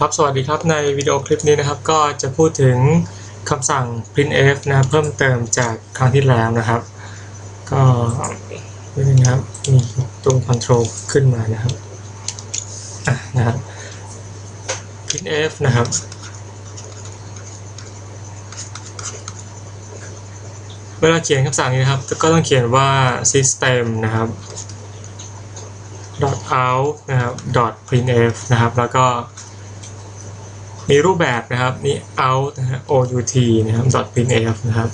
ครับสวัสดีครับในวิดีโอคลิปนี้นะครับ ก็จะพูดถึงคำสั่ง printf นะเพิ่มเติมจากครั้งที่แล้วนะครับ ก็นี่นะครับมีตัว control ขึ้นมานะครับอะนะครับ printf นะครับ เวลาเขียนคำสั่งนี้นะครับ ก็ต้องเขียนว่า system นะครับ out นะครับ printf นะครับแล้วก็ มีรูปแบบนะครับนี่ out นะฮะ out นะครับ .printf นะครับ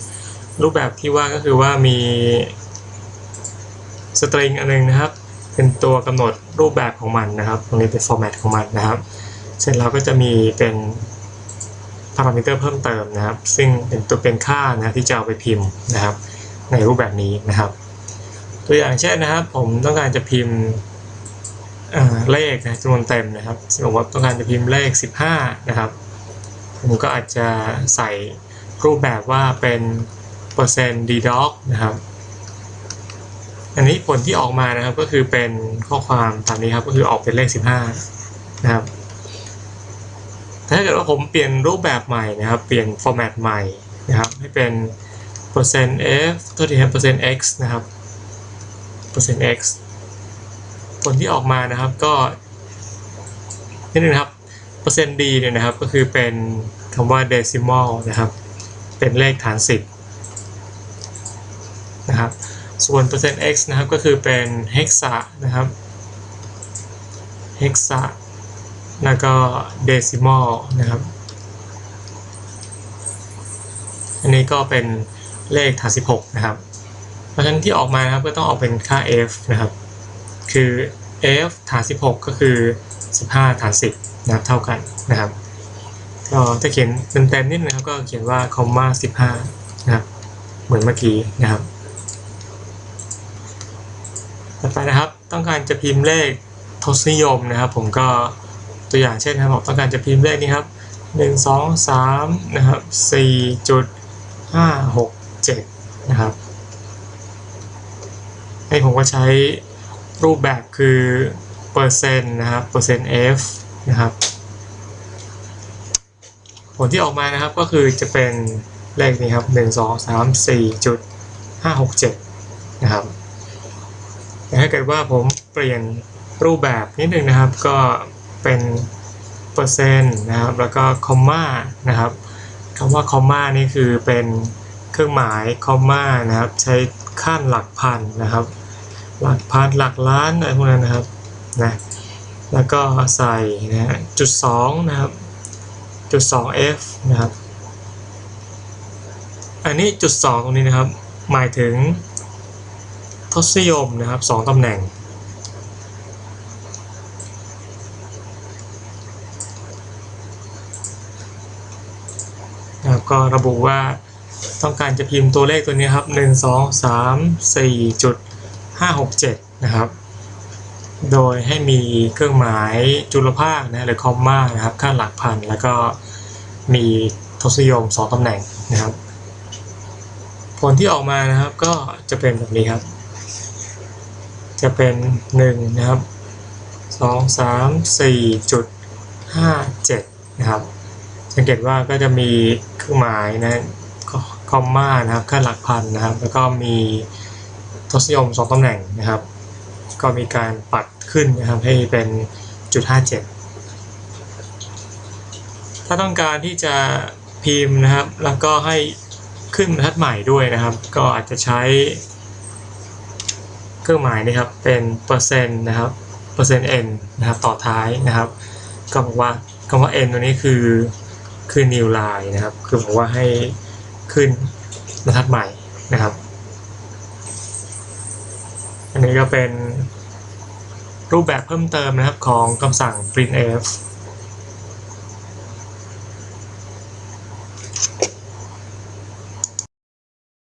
รูปแบบที่ว่าก็คือว่ามีสตริงอันนึงนะครับ เป็นตัวกำหนดรูปแบบของมันนะครับ ตรงนี้เป็น format ของมันนะครับ เสร็จแล้วก็จะมีเป็นพารามิเตอร์เพิ่มเติมนะครับ ซึ่งเป็นตัวเป็นค่านะที่จะเอาไปพิมพ์นะครับ ในรูปแบบนี้นะครับ ตัวอย่างเช่นนะครับ ผมต้องการจะพิมพ์ เลขนะจำนวนเต็มนะครับสมมติว่าต้องการจะพิมพ์เลข 15 นะครับ ผมก็อาจจะใส่รูปแบบว่าเป็นเปอร์เซ็นต์ ddog นะครับ อันนี้ผลที่ออกมานะครับก็คือเป็นข้อความตามนี้ครับก็คือออกเป็นเลข 15 นะครับ ถ้าเกิดว่าผมเปลี่ยนรูปแบบใหม่นะครับ เปลี่ยน format ใหม่นะครับ ให้เป็นเปอร์เซ็นต์ f ตัวที่เปอร์เซ็นต์ x นะครับเปอร์เซ็นต์ x ผลที่ออกมานะครับก็นี่นึงนะครับเปอร์เซ็นต์ d เนี่ยนะครับก็คือเป็นคำว่า decimal นะครับ เป็นเลขฐาน 10 นะครับ ส่วนเปอร์เซ็นต์ x นะครับก็คือเป็น hexa นะครับ hexa แล้วก็ decimal นะครับ อันนี้ก็เป็นเลขฐาน 16 นะครับ เพราะฉะนั้นที่ออกมานะครับก็ต้องออกเป็นค่า f นะครับ คือ f ฐาน 16 ก็คือ 15 ฐาน 10นะครับเท่ากันนะครับก็จะเขียนเต็มๆนิดนะครับก็เขียนว่าคอมมา15นะครับเหมือนเมื่อกี้นะครับต่อไปนะครับต้องการจะพิมพ์เลขทศนิยมนะครับ ผมก็ตัวอย่างเช่นนะครับต้องการจะพิมพ์เลขนี้ครับ 1 2 3นะครับ4จุด5 6 7นะครับให้ผมก็ใช้ รูปแบบคือเปอร์เซ็นต์นะครับเปอร์เซ็นต์ f นะครับ ผลที่ออกมานะครับก็คือจะเป็นเลขนี้ครับ 1 2 3 4จุด5 6 7 นะครับแต่ถ้าเกิดว่าผมเปลี่ยนรูปแบบนิดนึงนะครับ ก็เป็นเปอร์เซ็นต์นะครับ แล้วก็คอมมานะครับคำว่าคอมมานี่คือเป็นเครื่องหมายคอมมานะครับ ใช้ขั้นหลักพันนะครับ หลักพันหลักล้านอะไรพวกนั้นนะครับนะแล้วก็ใส่นะจุดสองนะครับจุดสอง f นะครับ อันนี้จุดสองตรงนี้นะครับ หมายถึงทศนิยมนะครับสองตำแหน่งนะครับก็ระบุว่าต้องการจะพิมพ์ตัวเลขตัวนี้ครับ 1 2 3 4จุด 5 6 7 นะครับ โดยให้มีเครื่องหมายจุลภาคนะหรือคอมมานะครับขั้นหลักพันแล้วก็มีทศนิยม2ตำแหน่งนะครับ ผลที่ออกมานะครับก็จะเป็นแบบนี้ครับ จะเป็น1นะครับ2 3 4จุด5 7 นะครับ สังเกตว่าก็จะมีเครื่องหมายนะคอมมานะครับขั้นหลักพันนะครับ แล้วก็มี ทศนิยม 2ตำแหน่งนะครับ ก็มีการปัดขึ้นนะครับให้เป็นจุด57 ถ้าต้องการที่จะพิมพ์นะครับ แล้วก็ให้ขึ้นบรรทัดใหม่ด้วยนะครับ ก็อาจจะใช้เครื่องหมายนี่ครับเป็นเปอร์เซ็นต์นะครับเปอร์เซ็นต์ n นะครับต่อท้ายนะครับ ก็บอกว่าคำว่า n ตัวนี้คือคือ new line นะครับ คือบอกว่าให้ขึ้นบรรทัดใหม่นะครับ นี้ก็เป็นรูปแบบเพิ่มเติมนะครับของคำสั่ง printf